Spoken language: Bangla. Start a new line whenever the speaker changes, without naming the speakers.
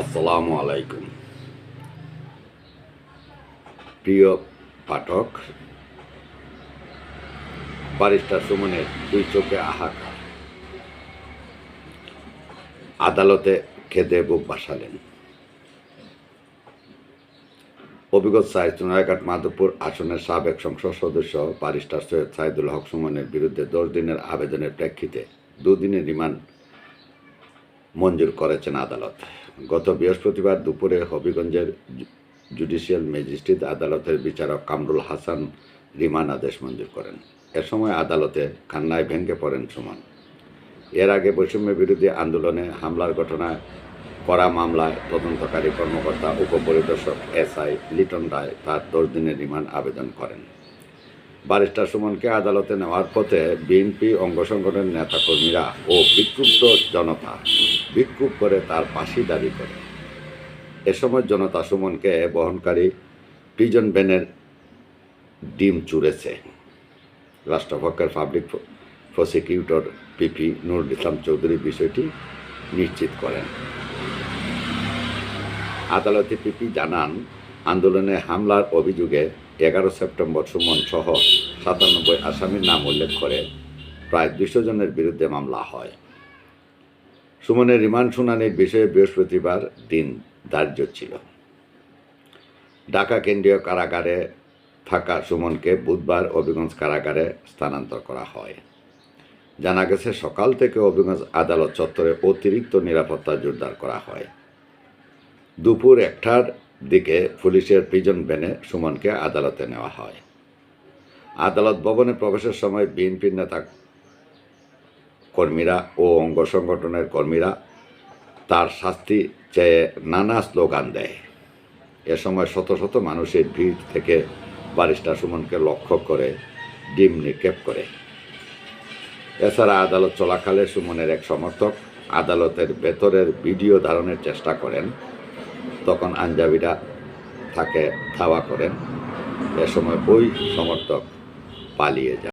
আসসালামু আলাইকুম। প্রিয় পাঠক, বারিস্টার সুমনের দুই চোখে আহাকার। আদালতে খেদে বুক বাসালেন। অভিজ্ঞ সাইদ সোনারঘাট মাধবপুর আসনের সাবেক সংসদ সদস্য বারিস্টার সৈয়দ সাইদুল হক সুমনের বিরুদ্ধে দশ দিনের আবেদনের প্রেক্ষিতে দুদিনের রিমান্ড মঞ্জুর করেছেন আদালত। গত বৃহস্পতিবার দুপুরে হবিগঞ্জের জুডিশিয়াল ম্যাজিস্ট্রেট আদালতের বিচারক কামরুল হাসান রিমান্ড আদেশ মঞ্জুর করেন। এ সময় আদালতে খান্নায় ভেঙে পড়েন সুমন। এর আগে বৈষম্য বিরোধী আন্দোলনে হামলার ঘটনায় করা মামলায় তদন্তকারী কর্মকর্তা উপপরিদর্শক এসআই লিটন রায় তার দশ দিনের রিমান্ড আবেদন করেন। ব্যারিস্টার সুমনকে আদালতে নেওয়ার পথে বিএনপি অঙ্গ সংগঠনের নেতাকর্মীরা ও বিক্ষুব্ধ জনতা বিক্ষোভ করে, তার ফাঁসি দাবি করে। এ সময় জনতা সুমনকে বহনকারী প্রিজন ভ্যানের ডিম চুরেছে। রাষ্ট্রপক্ষের public prosecutor PP Nurul Islam Chowdhury বিষয়টি নিশ্চিত করেন। আদালতে পিপি জানান, আন্দোলনে হামলার অভিযোগে এগারো সেপ্টেম্বর সুমন সহ সাতানব্বই আসামির নাম উল্লেখ করে প্রায় দুশো জনের বিরুদ্ধে মামলা হয়। সুমনের রিমান্ড শুনানির বিষয়ে বৃহস্পতিবার দিন ধার্য ছিল। ঢাকা কেন্দ্রীয় কারাগারে থাকা সুমনকে বুধবার অভিগঞ্জ কারাগারে স্থানান্তর করা হয়। জানা গেছে, সকাল থেকে অভিগঞ্জ আদালত চত্বরে অতিরিক্ত নিরাপত্তা জোরদার করা হয়। দুপুর একটার দিকে পুলিশের প্রিজন ভ্যানে সুমনকে আদালতে নেওয়া হয়। আদালত ভবনে প্রবেশের সময় বিএনপির নেতা কর্মীরা ও অঙ্গ সংগঠনের কর্মীরা তার শাস্তি চেয়ে নানা স্লোগান দেয়। এ সময় শত শত মানুষের ভিড় থেকে বারিস্টার সুমনকে লক্ষ্য করে ডিম নিক্ষেপ করে। এছাড়া আদালত চলাকালে সুমনের এক সমর্থক আদালতের ভেতরের ভিডিও ধারণের চেষ্টা করেন। তখন আঞ্জাবিরা তাকে ধাওয়া করেন। এ সময় ওই সমর্থক পালিয়ে যান